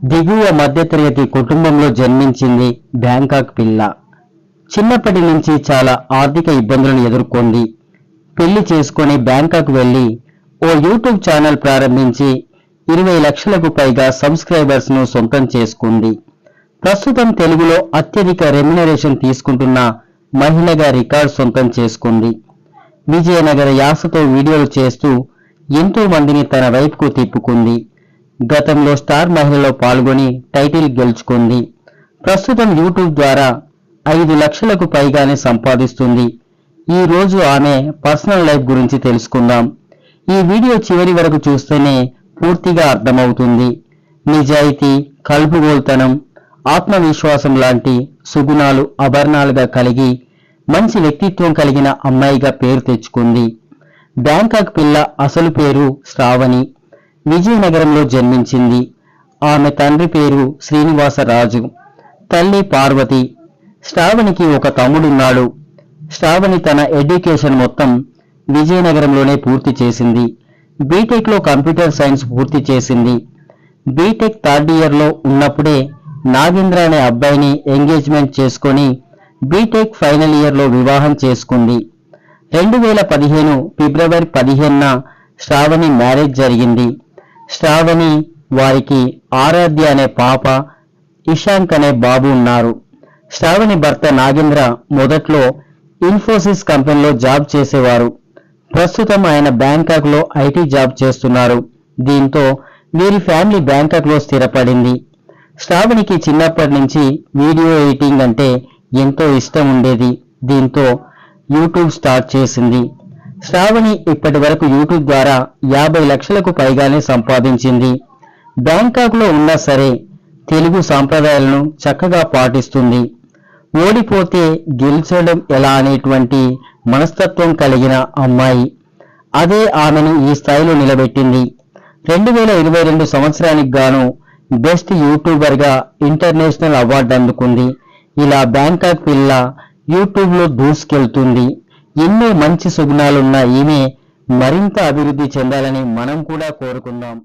దిగువ మధ్యతరగతి కుటుంబంలో జన్మించింది బ్యాంకాక్ పిల్ల. చిన్నప్పటి నుంచి చాలా ఆర్థిక ఇబ్బందులను ఎదుర్కొంది. పెళ్ళి చేసుకుని బ్యాంకాక్ వెళ్ళి ఓ యూట్యూబ్ ఛానల్ ప్రారంభించి ఇరవై లక్షలకు పైగా సబ్స్క్రైబర్స్ను సొంతం చేసుకుంది. ప్రస్తుతం తెలుగులో అత్యధిక రెమ్యునరేషన్ తీసుకుంటున్న మహిళగా రికార్డ్ సొంతం చేసుకుంది. విజయనగర యాసతో వీడియోలు చేస్తూ ఎంతో మందిని తన వైపుకు తిప్పుకుంది. గతంలో స్టార్ మహిళలో పాల్గొని టైటిల్ గెలుచుకుంది. ప్రస్తుతం యూట్యూబ్ ద్వారా ఐదు లక్షలకు పైగానే సంపాదిస్తుంది. ఈ రోజు ఆమె పర్సనల్ లైఫ్ గురించి తెలుసుకుందాం. ఈ వీడియో చివరి వరకు చూస్తేనే పూర్తిగా అర్థమవుతుంది. నిజాయితీ కలుపుగోల్తనం ఆత్మవిశ్వాసం లాంటి సుగుణాలు అభరణాలుగా కలిగి మంచి వ్యక్తిత్వం కలిగిన అమ్మాయిగా పేరు తెచ్చుకుంది. బ్యాంకాక్ పిల్ల అసలు పేరు శ్రావణి. విజయనగరంలో జన్మించింది. ఆమె తండ్రి పేరు శ్రీనివాసరాజు. తల్లి పార్వతి. శ్రావణికి ఒక తమ్ముడున్నాడు. శ్రావణి తన ఎడ్యుకేషన్ మొత్తం విజయనగరంలోనే పూర్తి చేసింది. బీటెక్లో కంప్యూటర్ సైన్స్ పూర్తి చేసింది. బీటెక్ థర్డ్ ఇయర్లో ఉన్నప్పుడే నాగేంద్ర అనే అబ్బాయిని ఎంగేజ్మెంట్ చేసుకొని బీటెక్ ఫైనల్ ఇయర్లో వివాహం చేసుకుంది. రెండు వేల పదిహేను ఫిబ్రవరి పదిహేనున శ్రావణి మ్యారేజ్ జరిగింది. శ్రావణి వారికి ఆరాధ్య అనే పాప ఇషాంక్ అనే బాబు ఉన్నారు. శ్రావణి భర్త నాగేంద్ర మొదట్లో ఇన్ఫోసిస్ కంపెనీలో జాబ్ చేసేవారు. ప్రస్తుతం ఆయన బ్యాంకాక్లో ఐటీ జాబ్ చేస్తున్నారు. దీంతో వీరి ఫ్యామిలీ బ్యాంకాక్లో స్థిరపడింది. శ్రావణికి చిన్నప్పటి నుంచి వీడియో ఎడిటింగ్ అంటే ఎంతో ఇష్టం ఉండేది. దీంతో యూట్యూబ్ స్టార్ట్ చేసింది. శ్రావణి ఇప్పటి వరకు యూట్యూబ్ ద్వారా యాభై లక్షలకు పైగానే సంపాదించింది. బ్యాంకాక్లో ఉన్నా సరే తెలుగు సాంప్రదాయాలను చక్కగా పాటిస్తుంది. ఓడిపోతే గెలిచడం ఎలా అనేటువంటి మనస్తత్వం కలిగిన అమ్మాయి. అదే ఆమెను ఈ స్థాయిలో నిలబెట్టింది. రెండు వేల ఇరవై రెండు సంవత్సరానికి గాను బెస్ట్ యూట్యూబర్గా ఇంటర్నేషనల్ అవార్డు అందుకుంది. ఇలా బ్యాంకాక్ పిల్ల యూట్యూబ్లో దూసుకెళ్తుంది. ఎన్నో మంచి సుగుణాలున్న ఈమె మరింత అభివృద్ధి చెందాలని మనం కూడా కోరుకుందాం.